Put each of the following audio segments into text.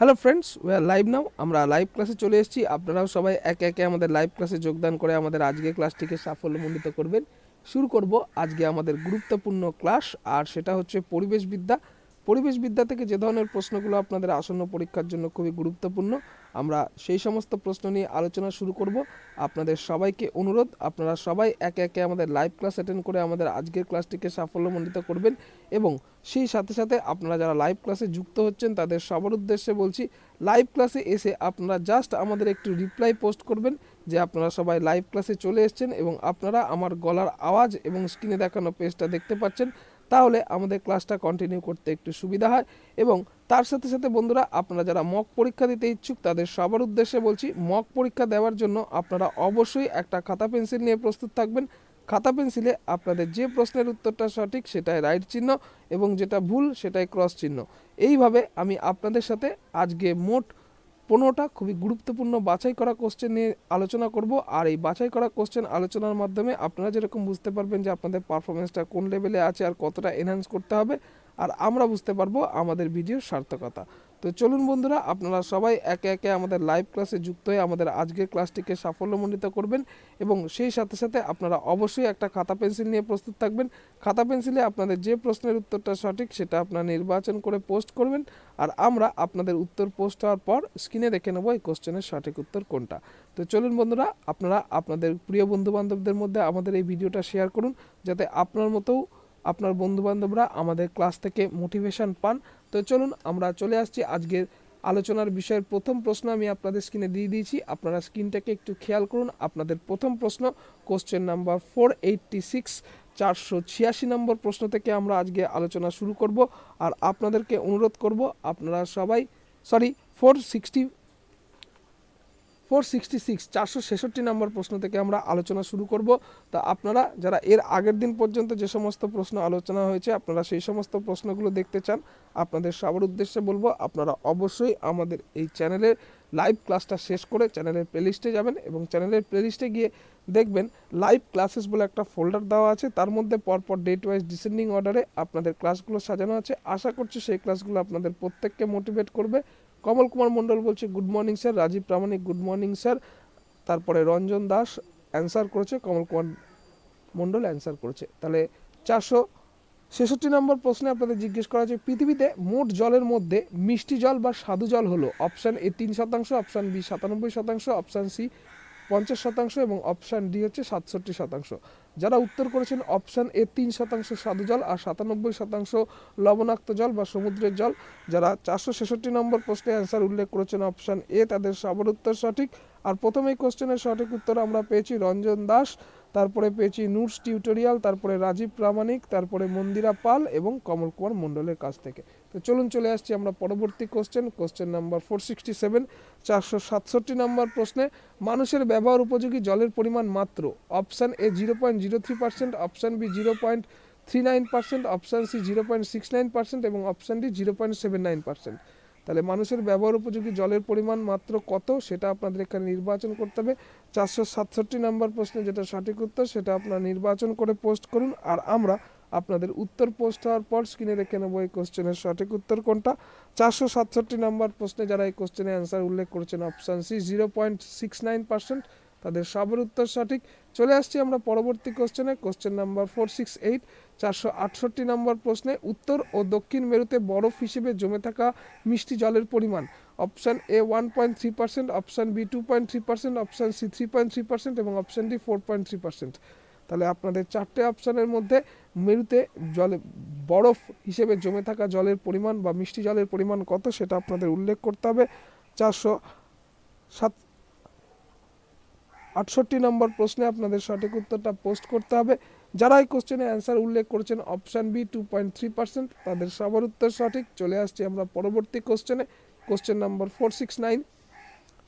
Hello friends we live now আমরা live ক্লাসে চলে এসেছি। আপনারাও সবাই একে একে আমাদের লাইভ ক্লাসে যোগদান করে আমাদের আজকে ক্লাসটিকে সাফল্যমণ্ডিত করবেন। শুরু করব আজকে আমাদের গুরুত্বপূর্ণ ক্লাস আর সেটা হচ্ছে পরিবেশবিদ্যা। পরিবেশবিদ্যা থেকে যে ধরনের প্রশ্নগুলো আপনাদের আসন্ন পরীক্ষার জন্য খুবই গুরুত্বপূর্ণ, আমরা সেই সমস্ত প্রশ্ন নিয়ে আলোচনা শুরু করব। আপনাদের সবাইকে অনুরোধ, আপনারা সবাই একে একে আমাদের লাইভ ক্লাস অ্যাটেন্ড করে আমাদের আজকের ক্লাসটিকে সাফল্যমণ্ডিত করবেন এবং সেই সাথে সাথে আপনারা যারা লাইভ ক্লাসে যুক্ত হচ্ছেন, তাদের সবার উদ্দেশ্যে বলছি লাইভ ক্লাসে এসে আপনারা জাস্ট আমাদের একটু রিপ্লাই পোস্ট করবেন যে আপনারা সবাই লাইভ ক্লাসে চলে এসেছেন এবং আপনারা আমার গলার আওয়াজ এবং স্ক্রিনে দেখানো পেজটা দেখতে পাচ্ছেন। তাহলে আমাদের ক্লাসটা কন্টিনিউ করতে একটু সুবিধা হয় এবং তার সাথে সাথে বন্ধুরা, আপনারা যারা মক পরীক্ষা দিতে ইচ্ছুক, তাদের সবার উদ্দেশ্যে বলছি মক পরীক্ষা দেওয়ার জন্য আপনারা অবশ্যই একটা খাতা পেন্সিল নিয়ে প্রস্তুত থাকবেন। খাতা পেন্সিলে আপনাদের যে প্রশ্নের উত্তরটা সঠিক, সেটাই রাইট চিহ্ন এবং যেটা ভুল, সেটাই ক্রস চিহ্ন। এইভাবে আমি আপনাদের সাথে আজকে মোট পনেরোটা খুবই গুরুত্বপূর্ণ বাছাই করা কোশ্চেন নিয়ে আলোচনা করব। আর এই বাছাই করা কোশ্চেন আলোচনার মাধ্যমে আপনারা যেরকম বুঝতে পারবেন যে আপনাদের পারফরমেন্সটা কোন লেভেলে আছে আর কতটা এনহ্যান্স করতে হবে। আর আমরা বুঝতে পারব আমাদের ভিডিওর সার্থকতা। তো চলুন বন্ধুরা, আপনারা সবাই একে একে আমাদের লাইভ ক্লাসে যুক্ত হয়ে আমাদের আজকের ক্লাসটিকে সাফল্যমণ্ডিত করবেন এবং সেই সাথে সাথে আপনারা অবশ্যই একটা খাতা পেন্সিল নিয়ে প্রস্তুত থাকবেন। খাতা পেন্সিলে আপনাদের যে প্রশ্নের উত্তরটা সঠিক সেটা আপনারা নির্বাচন করে পোস্ট করবেন আর আমরা আপনাদের উত্তর পোস্ট হওয়ার পর স্ক্রিনে দেখে নেব এই কোশ্চেনের সঠিক উত্তর কোনটা। তো চলুন বন্ধুরা, আপনারা আপনাদের প্রিয় বন্ধু বান্ধবদের মধ্যে আমাদের এই ভিডিওটা শেয়ার করুন, যাতে আপনার মতো আপনার বন্ধুবান্ধবরা আমাদের ক্লাস থেকে মোটিভেশন পান। তো চলুন আমরা চলে আসছি আজকের আলোচনার বিষয়ের প্রথম প্রশ্ন আমি আপনাদের স্ক্রিনে দিয়ে দিয়েছি। আপনারা স্ক্রিনটাকে একটু খেয়াল করুন। আপনাদের প্রথম প্রশ্ন question number four eighty six চারশো ছিয়াশি নম্বর প্রশ্ন থেকে আমরা আজকে আলোচনা শুরু করব। আর আপনাদেরকে অনুরোধ করব, আপনারা সবাই sorry four sixty four sixty six, চারশো ছেষট্টি নম্বর প্রশ্ন থেকে আমরা আলোচনা শুরু করব। তা আপনারা যারা এর আগের দিন পর্যন্ত যে সমস্ত প্রশ্ন আলোচনা হয়েছে, আপনারা সেই সমস্ত প্রশ্নগুলো দেখতে চান, আপনাদের সবার উদ্দেশ্যে বলব, আপনারা অবশ্যই আমাদের এই চ্যানেলের লাইভ ক্লাসটা শেষ করে চ্যানেলের প্লেলিস্টে যাবেন এবং চ্যানেলের প্লেলিস্টে গিয়ে দেখবেন, লাইভ ক্লাসেস বলে একটা ফোল্ডার দেওয়া আছে, তার মধ্যে পরপর ডেট ওয়াইজ ডিসেন্ডিং অর্ডারে আপনাদের ক্লাসগুলো সাজানো আছে। আশা করছি সেই ক্লাসগুলো আপনাদের প্রত্যেককে মোটিভেট করবে। কমল কুমার মণ্ডল বলছে good morning sir Rajib Pramanik good morning sir তারপরে রঞ্জন দাস অ্যান্সার করেছে, কমল কুমার মণ্ডল অ্যান্সার করেছে। তাহলে চারশো ছেষট্টি নম্বর প্রশ্নে আপনাদের জিজ্ঞেস করা হচ্ছে পৃথিবীতে মোট জলের মধ্যে মিষ্টি জল বা স্বাদু জল হলো? অপশান এ তিন শতাংশ অপশান বি সাতানব্বই শতাংশ অপশান সি পঞ্চাশ শতাংশ এবং অপশান ডি হচ্ছে সাতষট্টি শতাংশ। যারা উত্তর করেছেন অপশান এ তিন শতাংশ স্বাদু জল আর সাতানব্বই শতাংশ লবণাক্ত জল বা সমুদ্রের জল। যারা চারশো ছেষট্টি নম্বর প্রশ্নে অ্যান্সার উল্লেখ করেছেন অপশান এ, তাদের সবার উত্তর সঠিক। আর প্রথম এই কোশ্চেনের সঠিক উত্তর আমরা পেয়েছি রঞ্জন দাস। তারপরে পেয়েছি নুটস টিউটোরিয়াল, তারপরে রাজীব প্রামাণিক, তারপরে মন্দিরা পাল এবং কমল কুমার মণ্ডলের কাছ থেকে। তো চলুন চলে আসছি আমরা পরবর্তী question question number four sixty seven চারশো সাতষট্টি নম্বর প্রশ্নে। মানুষের ব্যবহার উপযোগী জলের পরিমাণ মাত্র? Option A zero point zero three percent option B zero point three nine percent option C zero point six nine percent এবং option D zero point seven nine percent তাহলে মানুষের ব্যবহার উপযোগী জলের পরিমাণ মাত্র কত সেটা আপনাদের এখানে নির্বাচন করতে হবে। চারশো সাতষট্টি নম্বর প্রশ্নে যেটা সঠিক উত্তর সেটা আপনারা নির্বাচন করে পোস্ট করুন আর আমরা আপনাদের উত্তর পোস্ট হওয়ার পর স্ক্রিনে রেখে নেব এই কোশ্চেনের সঠিক উত্তর কোনটা। চারশো সাতষট্টি নম্বর প্রশ্নে যারা এই কোশ্চেনের অ্যান্সার উল্লেখ করেছেন option C zero point six nine percent তাদের সবার উত্তর সঠিক। চলে আসছি আমরা পরবর্তী কোশ্চেনে question number four six eight চারশো আটষট্টি নম্বর প্রশ্নে, উত্তর ও দক্ষিণ মেরুতে বরফ হিসেবে জমে থাকা মিষ্টি জলের পরিমাণ। Option A one point three percent option B two point three percent option C three point three percent এবং option D four point three percent তাহলে আপনাদের চারটে অপশানের মধ্যে মেরুতে জলে, বরফ হিসেবে জমে থাকা জলের পরিমাণ বা মিষ্টি জলের পরিমাণ কত সেটা আপনাদের উল্লেখ করতে হবে। চারশো সাত আটষট্টি নম্বর প্রশ্নে আপনাদের সঠিক উত্তরটা পোস্ট করতে হবে। যারা এই কোশ্চেনে অ্যান্সার উল্লেখ করেছেন option B two point three percent তাদের সবার উত্তর সঠিক। চলে আসছি আমরা পরবর্তী কোশ্চেনে question number four six nine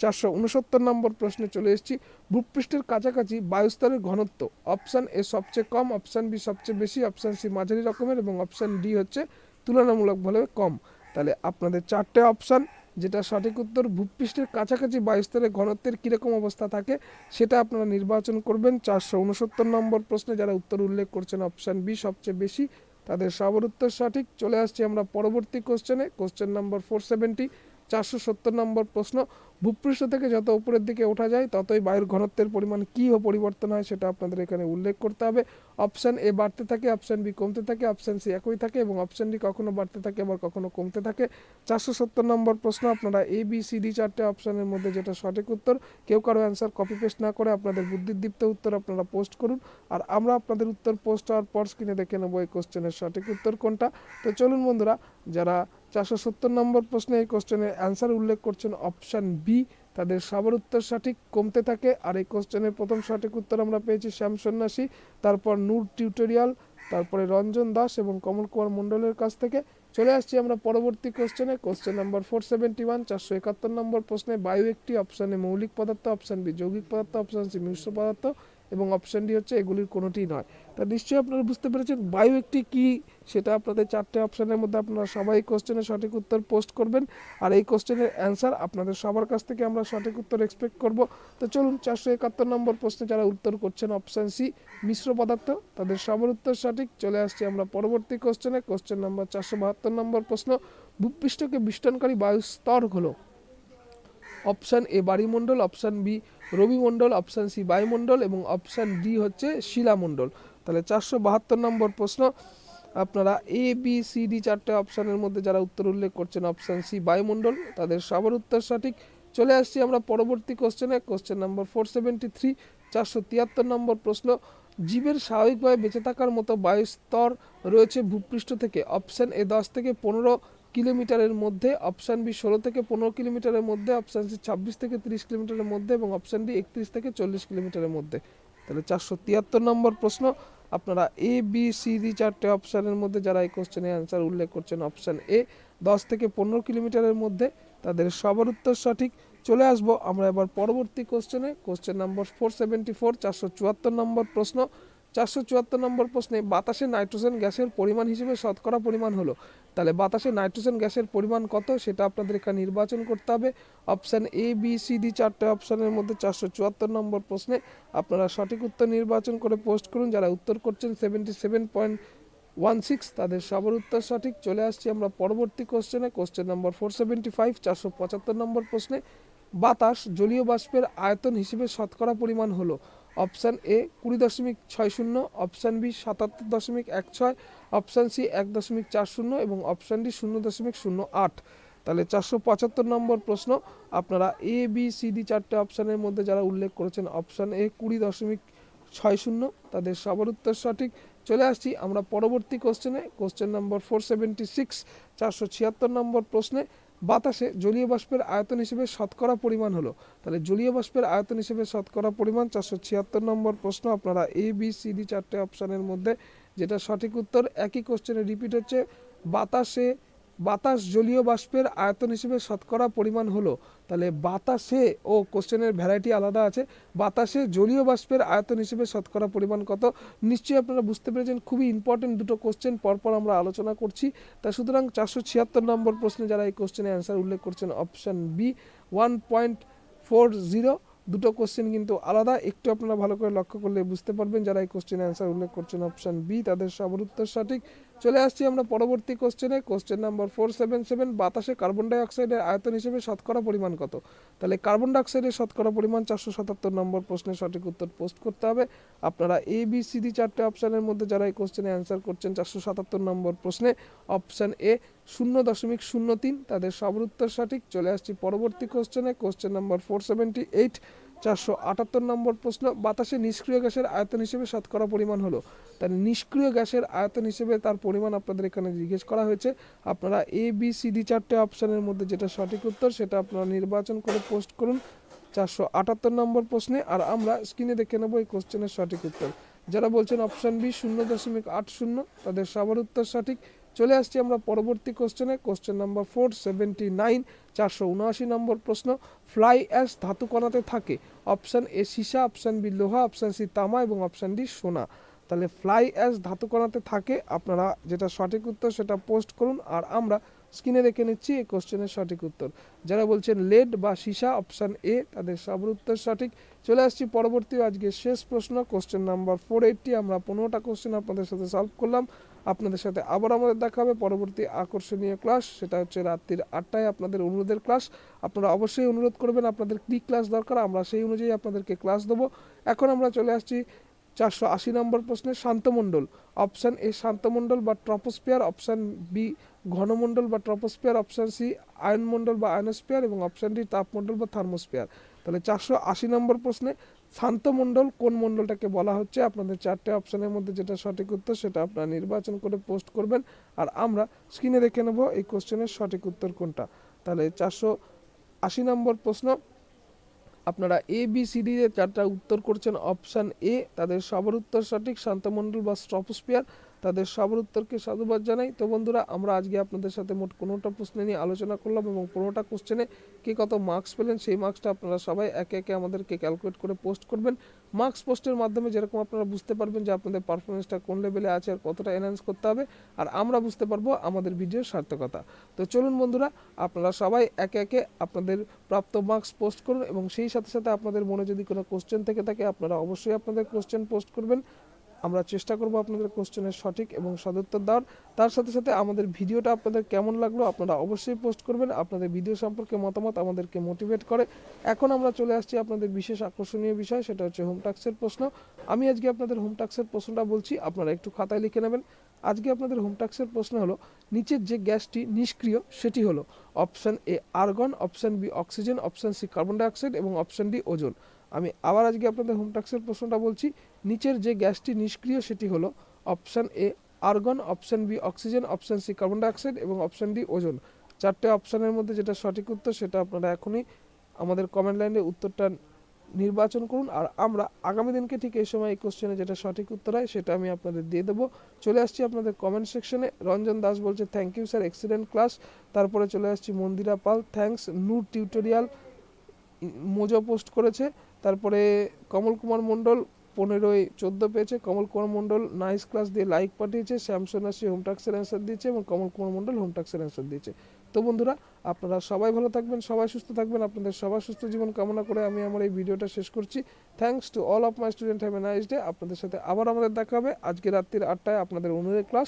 চারশো উনসত্তর নম্বর প্রশ্নে চলে এসেছি। ভূপৃষ্ঠের কাছাকাছি বায়ুস্তরের ঘনত্ব অপশান এ সবচেয়ে কম অপশান বি সবচেয়ে বেশি অপশান সি মাঝারি রকমের এবং অপশান ডি হচ্ছে তুলনামূলকভাবে কম। তাহলে আপনাদের চারটে অপশান যেটা সঠিক উত্তর, ভূপৃষ্ঠের কাছাকাছি বায়ুস্তরে ঘনত্বের কীরকম অবস্থা থাকে সেটা আপনারা নির্বাচন করবেন। চারশো উনসত্তর নম্বর প্রশ্নে যারা উত্তর উল্লেখ করছেন অপশান বি সবচেয়ে বেশি। তাদের সবার উত্তর সঠিক। চলে আসছি আমরা পরবর্তী কোশ্চেনে কোশ্চেন নম্বর ফোর সেভেন্টি চারশো সত্তর নম্বর প্রশ্ন, ভূপৃষ্ঠ থেকে যত উপরের দিকে ওঠা যায়, ততই বায়ুর ঘনত্বের পরিমাণ কী পরিবর্তন হয় সেটা আপনাদের এখানে উল্লেখ করতে হবে। অপশান এ বাড়তে থাকে অপশান বি কমতে থাকে অপশান সি একই থাকে এবং অপশান ডি কখনো বাড়তে থাকে, আবার কখনো কমতে থাকে। চারশো সত্তর নম্বর প্রশ্ন, আপনারা এ বি সি ডি চারটে অপশানের মধ্যে যেটা সঠিক উত্তর, কেউ কারও অ্যান্সার কপি পেস্ট না করে আপনাদের বুদ্ধিদীপ্ত উত্তর আপনারা পোস্ট করুন। আর আমরা আপনাদের উত্তর পোস্ট হওয়ার পর স্ক্রিনে দেখে নেব এই কোশ্চেনের সঠিক উত্তর কোনটা। তো চলুন বন্ধুরা, যারা চারশো সত্তর নম্বর প্রশ্নে এই কোশ্চেনের অ্যান্সার উল্লেখ করছেন অপশান বি তাদের সবার উত্তর সঠিক, কমতে থাকে। আর এই কোশ্চেনের প্রথম সঠিক উত্তর আমরা পেয়েছি শ্যাম সন্ন্যাসী, তারপর নূর টিউটোরিয়াল তারপরে রঞ্জন দাস এবং কমল কুমার মণ্ডলের কাছ থেকে। চলে আসছি আমরা পরবর্তী কোশ্চেনে question number four seventy one চারশো একাত্তর নম্বর প্রশ্নে বায়ু একটি অপশানে মৌলিক পদার্থ অপশান বি যৌগিক পদার্থ অপশান সি মিশ্র পদার্থ। এবং অপশান ডি হচ্ছে এগুলির কোনোটিই নয়। তা নিশ্চয়ই আপনারা বুঝতে পেরেছেন বায়ু একটি কী, সেটা আপনাদের চারটে অপশানের মধ্যে আপনারা সবাই কোশ্চেনের সঠিক উত্তর পোস্ট করবেন। আর এই কোশ্চেনের অ্যান্সার আপনাদের সবার কাছ থেকে আমরা সঠিক উত্তর এক্সপেক্ট করব। তো চলুন চারশো একাত্তর নম্বর প্রশ্নে যারা উত্তর করছেন অপশান সি মিশ্র পদার্থ, তাদের সবার উত্তর সঠিক। চলে আসছি আমরা পরবর্তী কোশ্চেনে কোশ্চেন নম্বর চারশো বাহাত্তর নম্বর প্রশ্ন, ভূপৃষ্ঠকে বিষ্টনকারী বায়ুর স্তর হলো। অপশান এ বায়ুমণ্ডল অপশান বি রবিমণ্ডল অপশান সি বায়ুমণ্ডল এবং অপশান ডি হচ্ছে শিলামণ্ডল। তাহলে চারশো বাহাত্তর নম্বর প্রশ্ন, আপনারা এ বি সি ডি চারটে অপশানের মধ্যে যারা উত্তর উল্লেখ করছেন অপশান সি বায়ুমণ্ডল, তাদের সবার উত্তর সঠিক। চলে আসছি আমরা পরবর্তী কোশ্চেনে question number four seventy three চারশো তিয়াত্তর নম্বর প্রশ্ন, জীবের স্বাভাবিকভাবে বেঁচে থাকার মতো বায়ুস্তর রয়েছে ভূপৃষ্ঠ থেকে। অপশান এ দশ থেকে পনেরো কিলোমিটারের মধ্যে অপশান বি ষোলো থেকে পনেরো কিলোমিটারের মধ্যে, অপশান সি ছাব্বিশ থেকে তিরিশ কিলোমিটারের মধ্যে এবং অপশান ডি একত্রিশ থেকে চল্লিশ কিলোমিটারের মধ্যে। তাহলে চারশো তিয়াত্তর নম্বর প্রশ্ন। আপনারা এ, বি, সি, ডি চারটে অপশানের মধ্যে যারা এই কোশ্চেনের অ্যান্সার উল্লেখ করছেন, অপশান এ, দশ থেকে পনেরো কিলোমিটারের মধ্যে, তাদের সবার উত্তর সঠিক। চলে আসব আমরা এবার পরবর্তী কোশ্চেনে question number four seventy four চারশো চুয়াত্তর নম্বর প্রশ্ন। চারশো চুয়াত্তর নম্বর প্রশ্নে বাতাসে নাইট্রোজেন গ্যাসের পরিমাণ হিসেবে শতকরা পরিমাণ হলো। তাহলে বাতাসে নাইট্রোজেন গ্যাসের পরিমাণ কত সেটা আপনাদের এখানে নির্বাচন করতে হবে। Option A B C D চারটে অপশানের মধ্যে চারশো চুয়াত্তর নম্বর প্রশ্নে আপনারা সঠিক উত্তর নির্বাচন করে পোস্ট করুন। যারা উত্তর করছেন seventy seven point one six তাদের সবার উত্তর সঠিক। চলে আসছি আমরা পরবর্তী কোশ্চেনে question number four seventy five চারশো পঁচাত্তর নম্বর প্রশ্নে বাতাস জলীয় বাষ্পের আয়তন হিসেবে শতকরা পরিমাণ হলো। অপশান এ কুড়ি দশমিক ছয় শূন্য, অপশান বি সাতাত্তর দশমিক এক ছয়, অপশান সি এক দশমিক চার শূন্য এবং অপশান ডি শূন্য দশমিক শূন্য আট। তাহলে চারশো পঁচাত্তর নম্বর প্রশ্ন। আপনারা এ, বি, সি, ডি চারটে অপশানের মধ্যে যারা উল্লেখ করেছেন, অপশান এ কুড়ি দশমিক ছয় শূন্য, তাদের সবার উত্তর সঠিক। চলে আসছি আমরা পরবর্তী কোশ্চেনে question number four seventy six চারশো ছিয়াত্তর নম্বর প্রশ্নে। বাতাসে জলীয় বাষ্পের আয়তন হিসেবে শতকরা পরিমাণ হলো। তাহলে জলীয় বাষ্পের আয়তন হিসেবে শতকরা পরিমাণ চারশো ছিয়াত্তর নম্বর প্রশ্ন। আপনারা এ বি সি ডি চারটে অপশানের মধ্যে যেটা সঠিক উত্তর, একই কোশ্চেনে রিপিট হচ্ছে, বাতাসে, বাতাস জলীয় বাষ্পের আয়তন হিসেবে শতকরা পরিমাণ হলো। তাহলে বাতাসে ও কোশ্চেনের ভ্যারাইটি আলাদা আছে। বাতাসে জলীয় বাষ্পের আয়তন হিসেবে শতকরা পরিমাণ কত? নিশ্চয়ই আপনারা বুঝতে পেরেছেন, খুবই ইম্পর্টেন্ট দুটো কোশ্চেন পরপর আমরা আলোচনা করছি। তা সুতরাং চারশো ছিয়াত্তর নম্বর প্রশ্নে যারা এই কোশ্চেনের অ্যান্সার উল্লেখ করছেন option B one point four zero দুটো কোশ্চেন কিন্তু আলাদা, একটু আপনারা ভালো করে লক্ষ্য করলে বুঝতে পারবেন। যারা এই কোশ্চেনের অ্যান্সার উল্লেখ করছেন অপশান বি তাদের সবার উত্তর সঠিক। চলে আসছি আমরা পরবর্তী কোশ্চেনে question number four seven seven বাতাসে কার্বন ডাইঅক্সাইডের আয়তন হিসেবে শতকরা পরিমাণ কত? তাহলে কার্বন ডাই অক্সাইডের শতকরা পরিমাণ চারশো সাতাত্তর নম্বর প্রশ্নের সঠিক উত্তর পোস্ট করতে হবে। আপনারা এ বি সি ডি চারটে অপশানের মধ্যে যারা এই কোশ্চেনে অ্যান্সার করছেন চারশো সাতাত্তর নম্বর প্রশ্নে অপশান এ শূন্য দশমিক শূন্য তিন, তাদের সবার উত্তর সঠিক। চলে আসছি পরবর্তী কোশ্চেনে question number four seventy eight চারশো আটাত্তর নম্বর প্রশ্ন, বাতাসে নিষ্ক্রিয় গ্যাসের আয়তন হিসেবে শতকরা পরিমাণ হলো। তাহলে নিষ্ক্রিয় গ্যাসের আয়তন হিসেবে তার পরিমাণ আপনাদের এখানে জিজ্ঞেস করা হয়েছে। আপনারা এ বি সি ডি চারটে অপশানের মধ্যে যেটা সঠিক উত্তর, সেটা আপনারা নির্বাচন করে পোস্ট করুন চারশো আটাত্তর নম্বর প্রশ্নে, আর আমরা স্ক্রিনে দেখে নেব এই কোশ্চেনের সঠিক উত্তর। যারা বলছেন অপশান বি শূন্য দশমিক আট শূন্য, তাদের সবার উত্তর সঠিক। চলে আসছি আমরা পরবর্তী কোশ্চেনে question number four seventy nine চারশো উনআশি নম্বর প্রশ্ন। ফ্লাই অ্যাশ ধাতু কণাতে থাকে। অপশান এ সীসা। অপশান বি লোহা। অপশান সি তামা এবং অপশান ডি সোনা। তাহলে ফ্লাই অ্যাশ ধাতু কণাতে থাকে, আপনারা যেটা সঠিক উত্তর সেটা পোস্ট করুন আর আমরা স্ক্রিনে দেখে নিচ্ছি এই কোশ্চেনের সঠিক উত্তর। যারা বলছেন লেড বা সীসা অপশান এ তাদের সবার উত্তর সঠিক। চলে আসছি পরবর্তী আজকে শেষ প্রশ্ন। কোশ্চেন নাম্বার ফোর এইটটি আমরা পনেরোটা কোশ্চেন আপনাদের সাথে সলভ করলাম। আপনাদের সাথে আবার আমাদের দেখা হবে। পরবর্তী আকর্ষণীয় ক্লাস সেটা হচ্ছে রাত্রির আটটায় আপনাদের অনুরোধের ক্লাস আপনারা অবশ্যই অনুরোধ করবেন, আপনাদের কী ক্লাস দরকার, আমরা সেই অনুযায়ী আপনাদেরকে ক্লাস দেবো। এখন আমরা চলে আসছি চারশো আশি নম্বর প্রশ্নে শান্তমণ্ডল। অপশান এ শান্তমণ্ডল বা ট্রপোস্পিয়ার অপশান বি ঘনমণ্ডল বা ট্রপোস্পিয়ার অপশান সি আয়নমণ্ডল বা আয়নোস্পিয়ার এবং অপশান ডি তাপমণ্ডল বা থার্মোস্পিয়ার তাহলে চারশো আশি নম্বর প্রশ্নে শান্তমণ্ডল কোন মণ্ডলটাকে বলা হচ্ছে? আপনাদের চারটে অপশানের মধ্যে যেটা সঠিক উত্তর, সেটা আপনারা নির্বাচন করে পোস্ট করবেন। আর আমরা স্ক্রিনে দেখে নেব এই কোশ্চেনের সঠিক উত্তর কোনটা। তাহলে চারশো আশি নম্বর প্রশ্ন আপনারা এ বি সি ডি চারটা উত্তর করছেন। অপশান এ তাদের সবার উত্তর সঠিক। শান্তমণ্ডল বা স্ট্রপোস্পিয়ার তাদের সবার উত্তরকে সাধুবাদ জানাই। তো বন্ধুরা, আমরা আজকে আপনাদের সাথে মোট কোনোটা প্রশ্ন নিয়ে আলোচনা করলাম এবং পনেরোটা কোশ্চেনে কে কত মার্কস পেলেন, সেই মার্কসটা আপনারা সবাই একে একে আমাদেরকে ক্যালকুলেট করে পোস্ট করবেন। মার্কস পোস্টের মাধ্যমে যেরকম আপনারা বুঝতে পারবেন যে আপনাদের পারফরমেন্সটা কোন লেভেলে আছে আর কতটা এনহ্যান্স করতে হবে, আর আমরা বুঝতে পারব আমাদের ভিডিওর সার্থকতা। তো চলুন বন্ধুরা, আপনারা সবাই একে একে আপনাদের প্রাপ্ত মার্কস পোস্ট করুন এবং সেই সাথে সাথে আপনাদের মনে যদি কোনো কোশ্চেন থেকে থাকে, আপনারা অবশ্যই আপনাদের কোশ্চেন পোস্ট করবেন। আমরা চেষ্টা করব আপনাদের কোশ্চেনের সঠিক এবং সদুত্তর দেওয়ার। তার সাথে সাথে আমাদের ভিডিওটা আপনাদের কেমন লাগল আপনারা অবশ্যই পোস্ট করবেন। আপনাদের ভিডিও সম্পর্কে মতামত আমাদেরকে মোটিভেট করে। এখন আমরা চলে আসছি আপনাদের বিশেষ আকর্ষণীয় বিষয়, সেটা হচ্ছে হোম টাক্সের প্রশ্ন। আমি আজকে আপনাদের হোম টাক্সের প্রশ্নটা বলছি, আপনারা একটু খাতায় লিখে নেবেন। আজকে আপনাদের হোম টাক্সের প্রশ্ন হলো, নিচের যে গ্যাসটি নিষ্ক্রিয়, সেটি হলো option A argon, option B oxygen, option C carbon dioxide এবং অপশান ডি ওজন। আমি আবার আজকে আপনাদের হোম টাক্সের প্রশ্নটা বলছি। নিচের যে গ্যাসটি নিষ্ক্রিয়, সেটি হলো option A argon option B oxygen option C carbon dioxide এবং অপশান ডি ওজন চারটে অপশানের মধ্যে যেটা সঠিক উত্তর, সেটা আপনারা এখনই আমাদের কমেন্ট লাইনে উত্তরটা নির্বাচন করুন। আর আমরা আগামী দিনকে ঠিক এই সময় এই কোশ্চেনে যেটা সঠিক উত্তর হয়, সেটা আমি আপনাদের দিয়ে দেবো। চলে আসছি আপনাদের কমেন্ট সেকশনে রঞ্জন দাস বলছে thank you sir excellent class তারপরে চলে আসছি Mandira Pal. Thanks Noor tutorial mojo post করেছে, তারপরে কমল কুমার মণ্ডল পনেরোই, চোদ্দ পেয়েছে, কমল কুমার মণ্ডল নাইস ক্লাস দিয়ে লাইক পাঠিয়েছে শ্যামসোন আসি হোম টাক্সের অ্যান্সার দিয়েছে এবং কমল কুমার মণ্ডল হোম টাক্সের অ্যান্সার দিয়েছে। তো বন্ধুরা, আপনারা সবাই ভালো থাকবেন, সবাই সুস্থ থাকবেন, আপনাদের সবার সুস্থ জীবন কামনা করে আমি আমার এই ভিডিওটা শেষ করছি। Thanks to all of my student have a nice day আপনাদের সাথে আবার আমাদের দেখা হবে। আজকে রাত্রির আটটায় আপনাদের অনুরোধের ক্লাস